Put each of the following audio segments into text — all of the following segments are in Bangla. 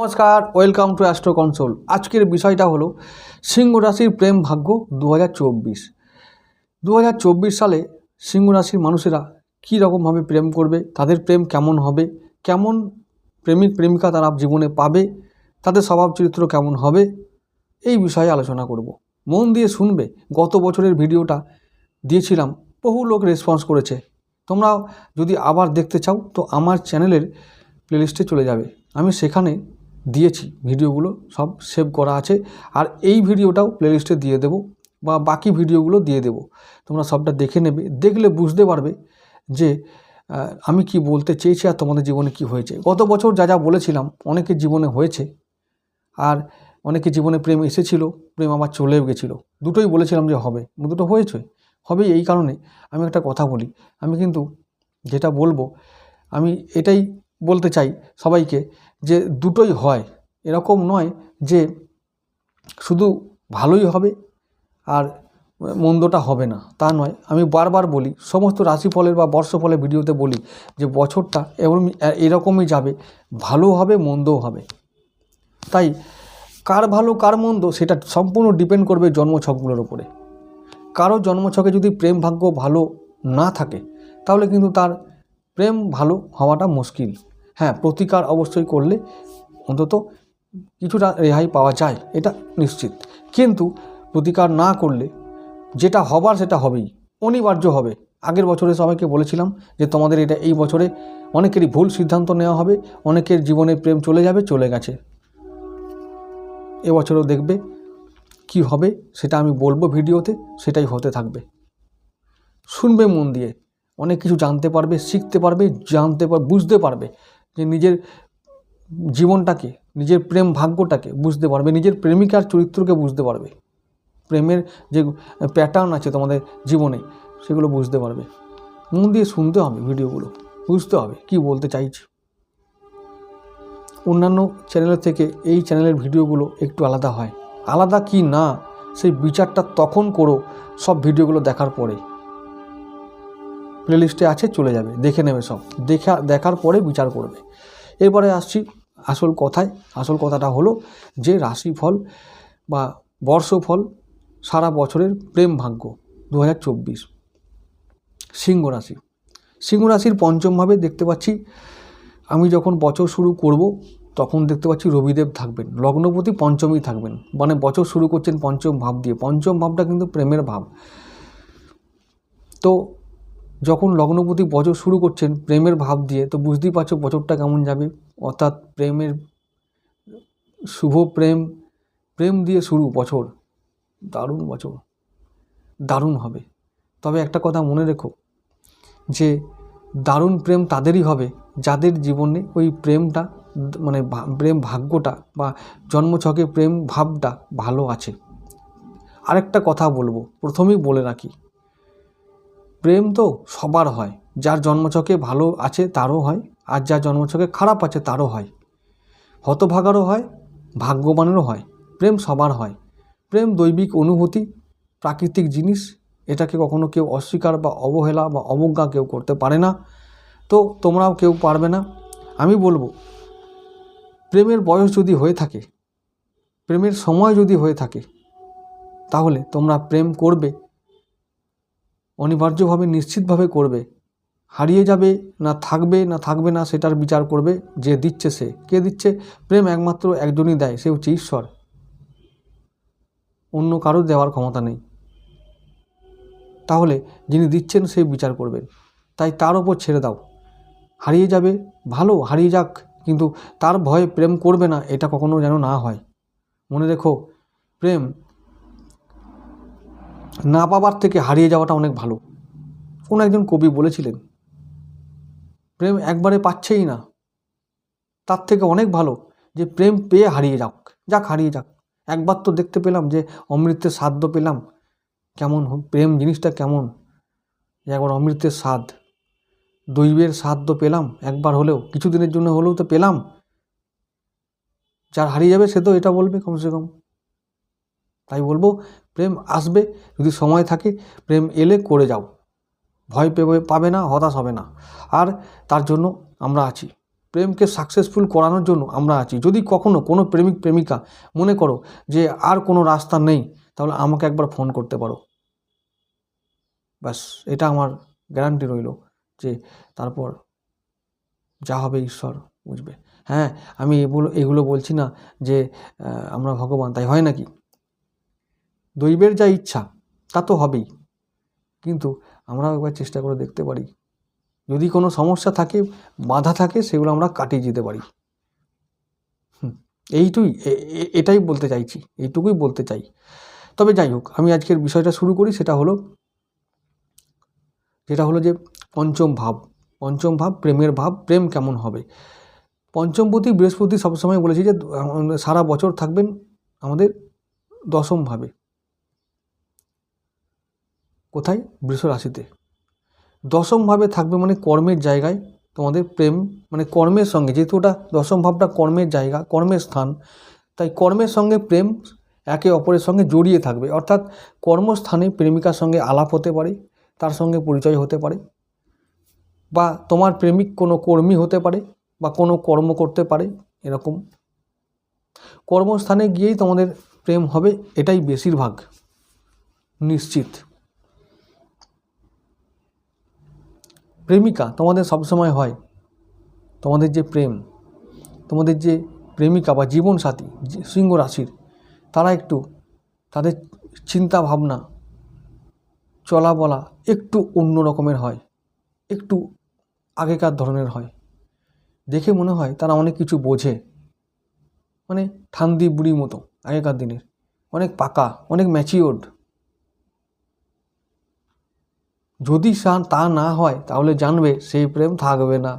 নমস্কার, ওয়েলকাম টু অ্যাস্ট্রো কনসোল। আজকের বিষয়টা হলো সিংহ রাশির প্রেম ভাগ্য দু হাজার চব্বিশ সালে সিংহ রাশির মানুষেরা কী রকমভাবে প্রেম করবে, তাদের প্রেম কেমন হবে, কেমন প্রেমিক, প্রেমিকা তারা জীবনে পাবে, তাদের স্বভাব চরিত্র কেমন হবে, এই বিষয়ে আলোচনা করব। মন দিয়ে শুনবে, গত বছরের ভিডিওটা দিয়েছিলাম, বহু লোক রেসপন্স করেছে। তোমরা যদি আবার দেখতে চাও, তো আমার চ্যানেলের প্লেলিস্টে চলে যাবে। আমি সেখানে দিয়েছি, ভিডিওগুলো সব সেভ করা আছে। আর এই ভিডিওটাও প্লেলিস্টে দিয়ে দেবো বা বাকি ভিডিওগুলো দিয়ে দেবো। তোমরা সবটা দেখে নেবে, দেখলে বুঝতে পারবে যে আমি কি বলতে চেয়েছি আর তোমাদের জীবনে কি হয়েছে। গত বছর যা যা বলেছিলাম, অনেকের জীবনে হয়েছে। আর অনেকের জীবনে প্রেম এসেছিল, প্রেম আবার চলেও গেছিল। দুটোই বলেছিলাম যে হবে, দুটো হয়েছে হবে এই কারণে। আমি একটা কথা বলি, আমি কিন্তু যেটা বলব, আমি এটাই বলতে চাই সবাইকে যে দুটোই হয়, এরকম নয় যে শুধু ভালোই হবে আর মন্দটা হবে না, তা নয়। আমি বারবার বলি, সমস্ত রাশিফলের বা বর্ষফলের ভিডিওতে বলি যে বছরটা এরকম এরকমই যাবে, ভালো হবে, মন্দও হবে। তাই কার ভালো, কার মন্দ, সেটা সম্পূর্ণ ডিপেন্ড করবে জন্মছকগুলোর উপরে। কারও জন্মছকে যদি প্রেম ভাগ্য ভালো না থাকে, তাহলে কিন্তু তার প্রেম ভালো হওয়াটা মুশকিল। হ্যাঁ প্রতিকার অবশ্যই করলে অন্তত কিছুটা রেহাই পাওয়া যায়, এটা নিশ্চিত। কিন্তু প্রতিকার না করলে যেটা হবার সেটা হবেই, অনিবার্য হবে। আগের বছরে সবাইকে বলেছিলাম যে তোমাদের এটা এই বছরে অনেকেরই ভুল সিদ্ধান্ত নেওয়া হবে, অনেকের জীবনে প্রেম চলে যাবে, চলে গেছে। এবছরও দেখবে কি হবে, সেটা আমি বলব ভিডিওতে, সেটাই হতে থাকবে। শুনবে মন দিয়ে, অনেক কিছু জানতে পারবে, শিখতে পারবে, জানতে পার, বুঝতে পারবে। যে নিজের জীবনটাকে, নিজের প্রেম ভাগ্যটাকে বুঝতে পারবে, নিজের প্রেমিকার চরিত্রকে বুঝতে পারবে। প্রেমের যে প্যাটার্ন আছে তোমাদের জীবনে, সেগুলো বুঝতে পারবে। মন দিয়ে শুনতে হবে ভিডিওগুলো, বুঝতে হবে কি বলতে চাইছি। অন্যান্য চ্যানেলের থেকে এই চ্যানেলের ভিডিওগুলো একটু আলাদা হয়। আলাদা কি না, সেই বিচারটা তখন করো সব ভিডিওগুলো দেখার পরে। প্লেলিস্টে আছে, চলে যাবে, দেখে নেবে সব। দেখা, দেখার পরে বিচার করবে। এরপরে আসছি আসল কথায়। আসল কথাটা হলো যে রাশিফল বা বর্ষফল সারা বছরের প্রেম ভাগ্য দু হাজার চব্বিশ। সিংহ রাশি। সিংহ রাশির পঞ্চমভাবে দেখতে পাচ্ছি, আমি যখন বছর শুরু করব, তখন দেখতে পাচ্ছি রবিদেব থাকবেন, লগ্নপতি পঞ্চমই থাকবেন। মানে বছর শুরু করছেন পঞ্চম ভাব দিয়ে। পঞ্চম ভাবটা কিন্তু প্রেমের ভাব। তো যখন লগ্নপতি বছর শুরু করছেন, প্রেমের ভাব দিয়ে, তো বুঝতেই পারছ বছরটা কেমন যাবে। অর্থাৎ প্রেমের শুভ প্রেম প্রেম দিয়ে শুরু বছর। দারুণ বছর। দারুণ হবে। তবে একটা কথা মনে রেখো, যে দারুণ প্রেম তাদেরই হবে, যাদের জীবনে ওই প্রেমটা মানে প্রেম ভাগ্যটা বা জন্মছকে প্রেম ভাবটা ভালো আছে। আরেকটা কথা বলব, প্রথমেই বলে রাখি প্রেম তো সবার হয়। যার জন্মছকে ভালো আছে তারও হয়, আর যার জন্মছকে খারাপ আছে তারও হয়। হতভাগারও হয়, ভাগ্যবানেরও হয়, প্রেম সবার হয়। প্রেম দৈবিক অনুভূতি, প্রাকৃতিক জিনিস, এটাকে কখনো কেউ অস্বীকার বা অবহেলা বা অবজ্ঞা কেউ করতে পারে না। তো তোমরাও কেউ পারবে না। আমি বলব, প্রেমের বয়স যদি হয়ে থাকে, প্রেমের সময় যদি হয়ে থাকে, তাহলে তোমরা প্রেম করবে। অনিবার্যভাবে নিশ্চিতভাবে করবে। হারিয়ে যাবে না থাকবে না থাকবে না সেটার বিচার করবে যে দিচ্ছে সে। কে দিচ্ছে? প্রেম একমাত্র একজনই দেয়, সে হচ্ছে ঈশ্বর। অন্য কারও দেওয়ার ক্ষমতা নেই। তাহলে যিনি দিচ্ছেন সে বিচার করবেন তাই তার ওপর ছেড়ে দাও। হারিয়ে যাবে, ভালো, হারিয়ে যাক, কিন্তু তার ভয়ে প্রেম করবে না, এটা কখনো যেন না হয়। মনে রেখো, প্রেম না পাবার থেকে হারিয়ে যাওয়াটা অনেক ভালো। কোনো একজন কবি বলেছিলেন, প্রেম একবারে পাচ্ছেই না, তার থেকে অনেক ভালো যে প্রেম পেয়ে হারিয়ে যাক যাক হারিয়ে যাক। একবার তো দেখতে পেলাম যে অমৃতের সাধ্য পেলাম, কেমন প্রেম জিনিসটা কেমন একবার অমৃতের স্বাদ, দৈবের তো পেলাম, একবার হলেও, কিছুদিনের জন্য হলেও তো পেলাম। যার হারিয়ে যাবে সে তো এটা বলবে কমসে কম। তাই বলব প্রেম আসবে, যদি সময় থাকে প্রেম এলে করে যাও। ভয় পেবে পাবে না, হতাশ হবে না। আর তার জন্য আমরা আছি। প্রেমকে সাকসেসফুল করানোর জন্য আমরা আছি। যদি কখনো কোনো প্রেমিক, প্রেমিকা মনে করো যে আর কোনো রাস্তা নেই, তাহলে আমাকে একবার ফোন করতে পারো। ব্যাস, এটা আমার গ্যারান্টি রইল যে তারপর যা হবে ঈশ্বর বুঝবে। হ্যাঁ আমি এগুলো এগুলো বলছি না যে আমরা ভগবান, তাই হয় নাকি? দৈবের যা ইচ্ছা, তা তো হবেই। কিন্তু আমরাও একবার চেষ্টা করে দেখতে পারি। যদি কোনো সমস্যা থাকে, বাধা থাকে, সেগুলো আমরা কাটিয়ে যেতে পারি। এইটুই এটাই বলতে চাইছি, এইটুকুই বলতে চাই। তবে যাই হোক, আমি আজকের বিষয়টা শুরু করি, সেটা হলো, যেটা হলো যে পঞ্চম ভাব। পঞ্চম ভাব, প্রেমের ভাব, প্রেম কেমন হবে? পঞ্চমপতি বৃহস্পতি সবসময় বলেছি যে সারা বছর থাকবেন আমাদের দশম ভাবে। কোথায়? বৃষ রাশিতে। দশমভাবে থাকবে মানে কর্মের জায়গায় তোমাদের প্রেম মানে কর্মের সঙ্গে, যেহেতু ওটা দশম ভাবটা কর্মের জায়গা, কর্মের স্থান, তাই কর্মের সঙ্গে প্রেম একে অপরের সঙ্গে জড়িয়ে থাকবে। অর্থাৎ কর্মস্থানে প্রেমিকার সঙ্গে আলাপ হতে পারে, তার সঙ্গে পরিচয় হতে পারে, বা তোমার প্রেমিক কোনো কর্মী হতে পারে, বা কোনো কর্ম করতে পারে, এরকম। কর্মস্থানে গিয়েই তোমাদের প্রেম হবে, এটাই বেশিরভাগ। নিশ্চিত। প্রেমিকা তোমাদের সবসময় হয়। তোমাদের যে প্রেম, তোমাদের যে প্রেমিকা বা জীবনসাথী সিংহ রাশির তারা একটু তাদের চিন্তা ভাবনা চলা বলা একটু অন্য রকমের হয়, একটু আগেকার ধরনের হয়। দেখে মনে হয় তারা অনেক কিছু বোঝে। মানে ঠান্দি বুড়ি মতো আগেকার দিনের। অনেক পাকা, অনেক ম্যাচিওর্ড যদি তা না হয়, তাহলে জানবে সেই প্রেম থাকবে না।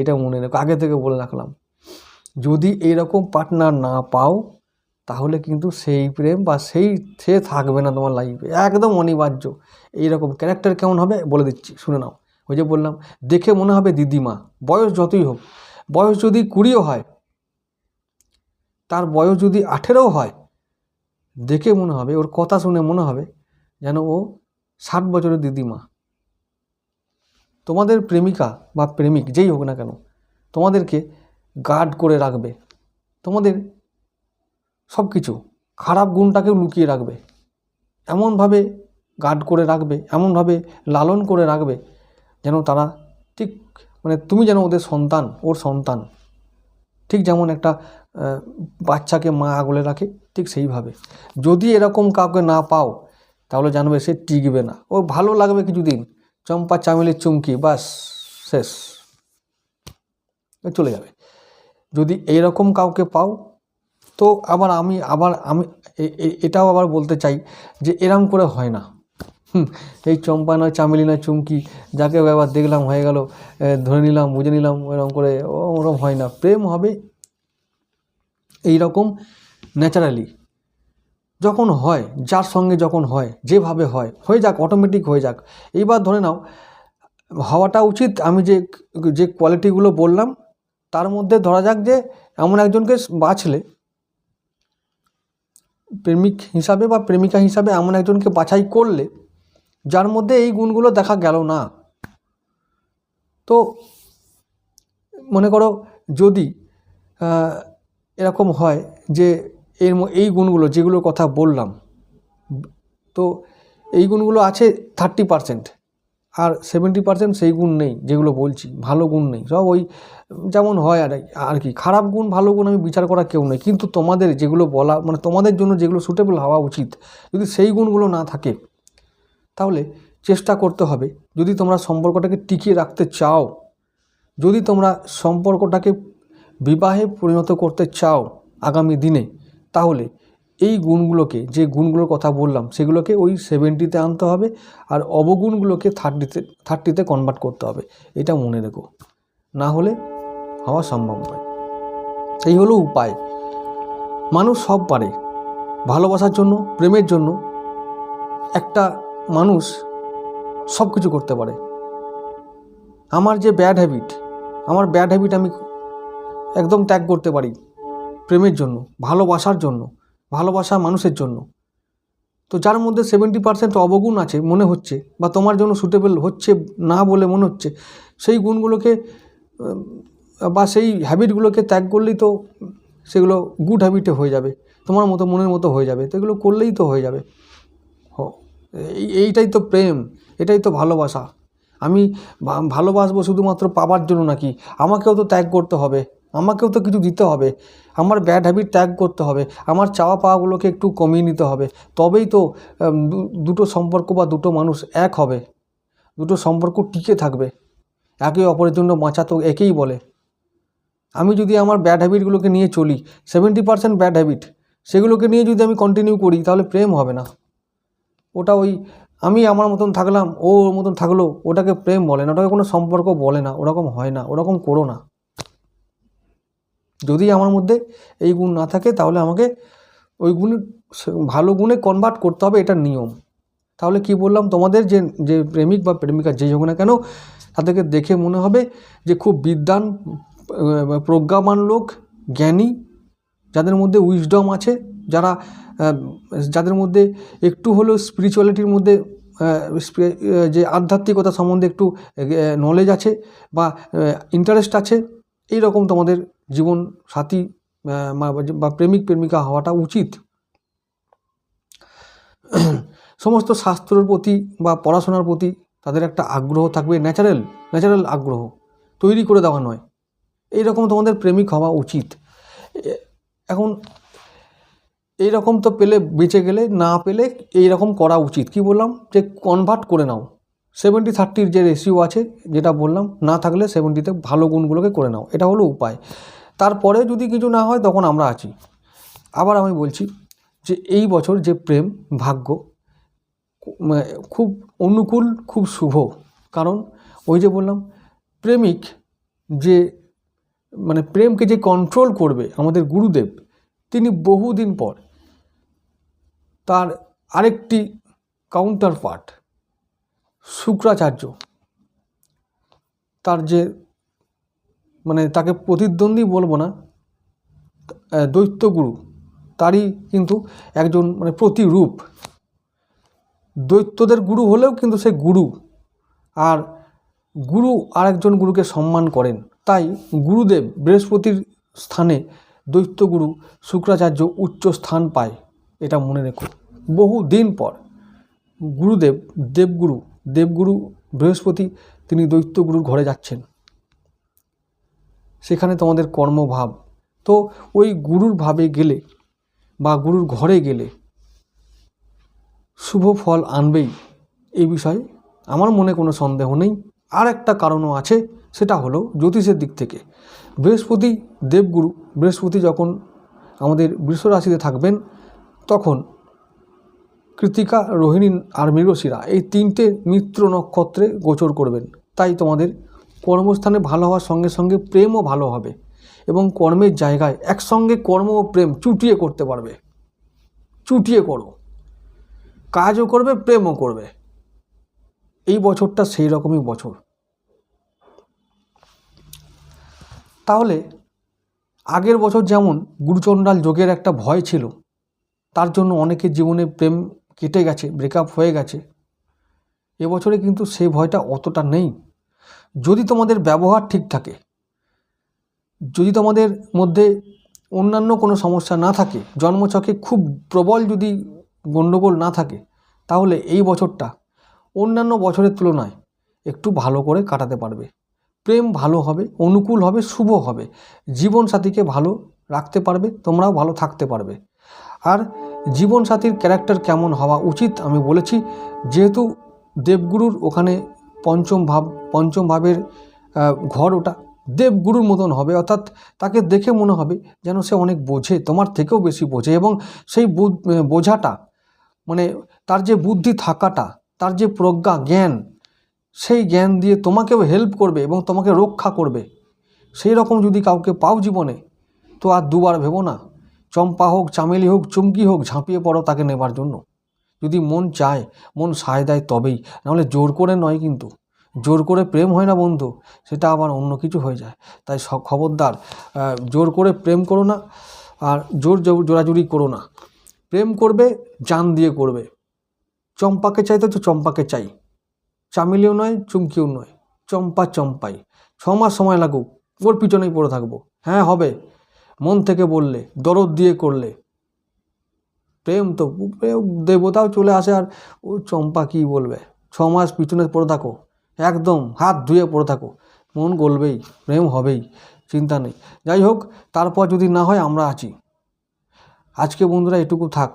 এটা মনে রেখো, আগে থেকে বলে রাখলাম। যদি এরকম পার্টনার না পাও, তাহলে কিন্তু সেই প্রেম বা সেই সে থাকবে না তোমার লাইফে একদম অনিবার্য। এইরকম ক্যারেক্টার কেমন হবে বলে দিচ্ছি, শুনে নাও। ওই যে বললাম, দেখে মনে হবে দিদিমা, বয়স যতই হোক। বয়স যদি কুড়িও হয়, তার বয়স যদি আঠেরোও হয়, দেখে মনে হবে, ওর কথা শুনে মনে হবে, যেন ও ষাট বছরের দিদিমা। তোমাদের প্রেমিকা বা প্রেমিক যেই হোক না কেন, তোমাদেরকে গার্ড করে রাখবে। তোমাদের সব কিছু খারাপ গুণটাকেও লুকিয়ে রাখবে। এমনভাবে গার্ড করে রাখবে, এমনভাবে লালন করে রাখবে যেন তারা ঠিক মানে তুমি যেন ওদের সন্তান, ওর সন্তান। ঠিক যেমন একটা বাচ্চাকে মা আগলে রাখে, ঠিক সেইভাবে। যদি এরকম কাউকে না পাও তাহলে জানবে সে টিকবে না। ও ভালো লাগবে কিছুদিন। চম্পা চামেলির চুমকি, বাস, শেষ। চলে যাবে। যদি এইরকম কাউকে পাও, তো আবার আমি আবার আমি এটাও আবার বলতে চাই যে এরম করে হয় না। এই চম্পা নয়, চামেলি নয়, চুমকি, যাকে একবার দেখলাম হয়ে গেল ধরে নিলাম, বুঝে নিলাম এরকম করে ওরকম হয় না। প্রেম হবে এই রকম ন্যাচারালি। যখন হয়, যার সঙ্গে যখন হয়, যেভাবে হয়, হয়ে যাক অটোমেটিক হয়ে যাক। এইবার ধরে নাও, হওয়াটা উচিত আমি যে যে কোয়ালিটিগুলো বললাম, তার মধ্যে ধরা যাক যে, এমন একজনকে বাছলে প্রেমিক হিসাবে বা প্রেমিকা হিসাবে এমন একজনকে বাছাই করলে, যার মধ্যে এই গুণগুলো দেখা গেল না। তো, মনে করো যদি এরকম হয় যে এর এই গুণগুলো যেগুলোর কথা বললাম, তো এই গুণগুলো আছে থার্টি পারসেন্ট আর সেভেন্টি পারসেন্ট সেই গুণ নেই যেগুলো বলছি, ভালো গুণ নেই, সব ওই যেমন হয় আর আর কি, খারাপ গুণ, ভালো গুণ আমি বিচার করা কেউ নেই, কিন্তু তোমাদের যেগুলো বলা মানে তোমাদের জন্য যেগুলো সুটেবল হওয়া উচিত, যদি সেই গুণগুলো না থাকে, তাহলে চেষ্টা করতে হবে, যদি তোমরা সম্পর্কটাকে টিকিয়ে রাখতে চাও, যদি তোমরা সম্পর্কটাকে বিবাহে পরিণত করতে চাও আগামী দিনে তাহলে এই গুণগুলোকে, যে গুণগুলোর কথা বললাম, সেগুলোকে ওই সেভেন্টিতে আনতে হবে আর অবগুণগুলোকে থার্টিতে থার্টিতে কনভার্ট করতে হবে। এটা মনে রেখো। না হলে হওয়া সম্ভব নয়। এই হলো উপায়। মানুষ সব পারে। ভালোবাসার জন্য, প্রেমের জন্য একটা মানুষ সব কিছু করতে পারে। আমার যে ব্যাড হ্যাবিট আমার ব্যাড হ্যাবিট আমি একদম ত্যাগ করতে পারি। প্রেমের জন্য, ভালোবাসার জন্য, ভালোবাসা মানুষের জন্য। তো যার মধ্যে সেভেন্টি পার্সেন্ট অবগুণ আছে মনে হচ্ছে বা তোমার জন্য সুটেবল হচ্ছে না বলে মনে হচ্ছে, সেই গুণগুলোকে বা সেই হ্যাবিটগুলোকে ত্যাগ করলেই তো সেগুলো গুড হ্যাবিটে হয়ে যাবে, তোমার মতো মনের মতো হয়ে যাবে, তো এগুলো করলেই তো হয়ে যাবে। এইটাই তো প্রেম, এটাই তো ভালোবাসা। আমি ভালোবাসবো শুধুমাত্র পাবার জন্য নাকি? আমাকেও তো ত্যাগ করতে হবে। আমাকেও তো কিছু দিতে হবে। আমার ব্যাড হ্যাবিট ত্যাগ করতে হবে। আমার চাওয়া পাওয়াগুলোকে একটু কমিয়ে নিতে হবে। তবেই তো দুটো সম্পর্ক বা দুটো মানুষ এক হবে। দুটো সম্পর্ক টিকে থাকবে। একে অপরের জন্য বাঁচা তো একেই বলে। আমি যদি আমার ব্যাড হ্যাবিটগুলোকে নিয়ে চলি সেভেন্টি পার্সেন্ট ব্যাড হ্যাবিট সেগুলোকে নিয়ে যদি আমি কন্টিনিউ করি, তাহলে প্রেম হবে না। ওটা ওই, আমি আমার মতন থাকলাম, ও ওর মতন থাকল, ওটাকে প্রেম বলে না। ওটাকে কোনো সম্পর্ক বলে না। ওরকম হয় না। ওরকম করো না। যদি আমার মধ্যে এই গুণ না থাকে তাহলে আমাকে ওই গুণে ভালো গুণে কনভার্ট করতে হবে এটা নিয়ম। তাহলে কি বললাম? তোমাদের যে যে প্রেমিক বা প্রেমিকা যেই হোক না কেন তাদেরকে দেখে মনে হবে যে খুব বিদ্বান আহ, প্রজ্ঞাবান লোক জ্ঞানী যাদের মধ্যে উইজডম আছে যারা যাদের মধ্যে একটু হলেও স্পিরিচুয়ালিটির মধ্যে যে আধ্যাত্মিকতা সম্বন্ধে একটু নলেজ আছে বা ইন্টারেস্ট আছে এই রকম তোমাদের জীবন সাথী বা- প্রেমিক, প্রেমিকা হওয়াটা উচিত। সমস্ত শাস্ত্রের প্রতি বা পড়াশোনার প্রতি তাদের একটা আগ্রহ থাকবে ন্যাচারাল ন্যাচারাল আগ্রহ। তৈরি করে দেওয়া নয়। এই রকম তোমাদের প্রেমিক হওয়া উচিত। এখন এই রকম তো পেলে, বেঁচে গেলে, না পেলে এই রকম করা উচিত। কি বললাম? যে কনভার্ট করে নাও। সেভেন্টি থার্টির যে রেশিও আছে, যেটা বললাম, না থাকলে সেভেন্টিতে ভালো গুণগুলোকে করে নাও। এটা হলো উপায়। তারপরে যদি কিছু না হয়, তখন আমরা আছি। আবার আমি বলছি যে, এই বছর যে প্রেম, ভাগ্য মানে খুব অনুকূল, খুব শুভ। কারণ ওই যে বললাম, প্রেমিক যে মানে প্রেমকে যে কন্ট্রোল করবে আমাদের গুরুদেব, তিনি বহুদিন পর তার আরেকটি কাউন্টার পার্ট শুক্রাচার্য। তার যে মানে তাকে প্রতিদ্বন্দ্বী বলব না দৈত্যগুরু, তারই কিন্তু একজন মানে প্রতিরূপ। দৈত্যদের গুরু হলেও কিন্তু সে গুরু, আর গুরু আরেকজন গুরুকে সম্মান করেন। তাই গুরুদেব বৃহস্পতির স্থানে দৈত্যগুরু শুক্রাচার্য উচ্চ স্থান পায়, এটা মনে রেখো। বহু দিন পর গুরুদেব দেবগুরু দেবগুরু বৃহস্পতি তিনি দৈত্যগুরুর ঘরে যাচ্ছেন। সেখানে তোমাদের কর্মভাব। তো ওই গুরুর ভাবে গেলে বা গুরুর ঘরে গেলে শুভ ফল আনবেই। এই বিষয়ে আমার মনে কোনো সন্দেহ নেই। আর একটা কারণও আছে, সেটা হলো জ্যোতিষের দিক থেকে। বৃহস্পতি দেবগুরু, বৃহস্পতি যখন আমাদের বৃষ রাশিতে থাকবেন, তখন কৃতিকা, রোহিণী আর মৃগশিরা এই তিনটে মিত্র নক্ষত্রে গোচর করবেন। তাই তোমাদের কর্মস্থানে ভালো হওয়ার সঙ্গে সঙ্গে প্রেমও ভালো হবে এবং কর্মের জায়গায় একসঙ্গে কর্ম ও প্রেম চুটিয়ে করতে পারবে। চুটিয়ে করো। কাজও করবে, প্রেমও করবে। এই বছরটা সেই রকমই বছর। তাহলে আগের বছর যেমন গুরুচণ্ডাল যোগের একটা ভয় ছিল, তার জন্য অনেকের জীবনে প্রেম কেটে গেছে ব্রেকআপ হয়ে গেছে। এবছরে কিন্তু সেই ভয়টা অতটা নেই। যদি তোমাদের ব্যবহার ঠিক থাকে, যদি তোমাদের মধ্যে অন্যান্য কোনো সমস্যা না থাকে, জন্মছকে খুব প্রবল যদি গণ্ডগোল না থাকে, তাহলে এই বছরটা অন্যান্য বছরের তুলনায় একটু ভালো করে কাটাতে পারবে। প্রেম ভালো হবে, অনুকূল হবে, শুভ হবে। জীবনসাথীকে ভালো রাখতে পারবে, তোমরাও ভালো থাকতে পারবে। আর জীবনসাথীর ক্যারেক্টার কেমন হওয়া উচিত আমি বলেছি। যেহেতু দেবগুরুর ওখানে পঞ্চম ভাব, পঞ্চম ভাবের ঘর ওটা দেবগুরুর মতন হবে, অর্থাৎ তাকে দেখে মনে হবে যেন সে অনেক বোঝে, তোমার থেকেও বেশি বোঝে এবং সেই বোঝাটা মানে তার যে বুদ্ধি থাকাটা, তার যে প্রজ্ঞা, জ্ঞান, সেই জ্ঞান দিয়ে তোমাকেও হেল্প করবে এবং তোমাকে রক্ষা করবে। সেই রকম যদি কাউকে পাও জীবনে, তো আর দুবার ভেবো না। চম্পা হোক, চামেলি হোক, চুমকি হোক, ঝাঁপিয়ে পড়ো তাকে নেবার জন্য। যদি মন চায়, মন সায় দেয় তবেই। নাহলে জোর করে নয় কিন্তু। জোর করে প্রেম হয় না বন্ধু, সেটা আবার অন্য কিছু হয়ে যায়। তাই স খবরদার জোর করে প্রেম করো না, আর জোর জোরাজুরি করো না। প্রেম করবে, জান দিয়ে করবে। চম্পাকে চাইতে তো চম্পাকে চাই। চামেলিও নয়, চুমকিও নয়। চম্পা চম্পাই। ছ মাস সময় লাগুক, ওর পিছনেই পড়ে থাকব। হ্যাঁ হবে। মন থেকে বললে, দরদ দিয়ে করলে। প্রেম তো দেবতাও চলে আসে আর ও চম্পা কী বলবে? ছ মাস পিছনে পড়ে থাকো, একদম হাত ধুয়ে পড়ে থাকো। মন গলবেই, প্রেম হবেই, চিন্তা নেই। যাই হোক, তারপর যদি না হয় আমরা আছি। আজকে বন্ধুরা এটুকু থাক।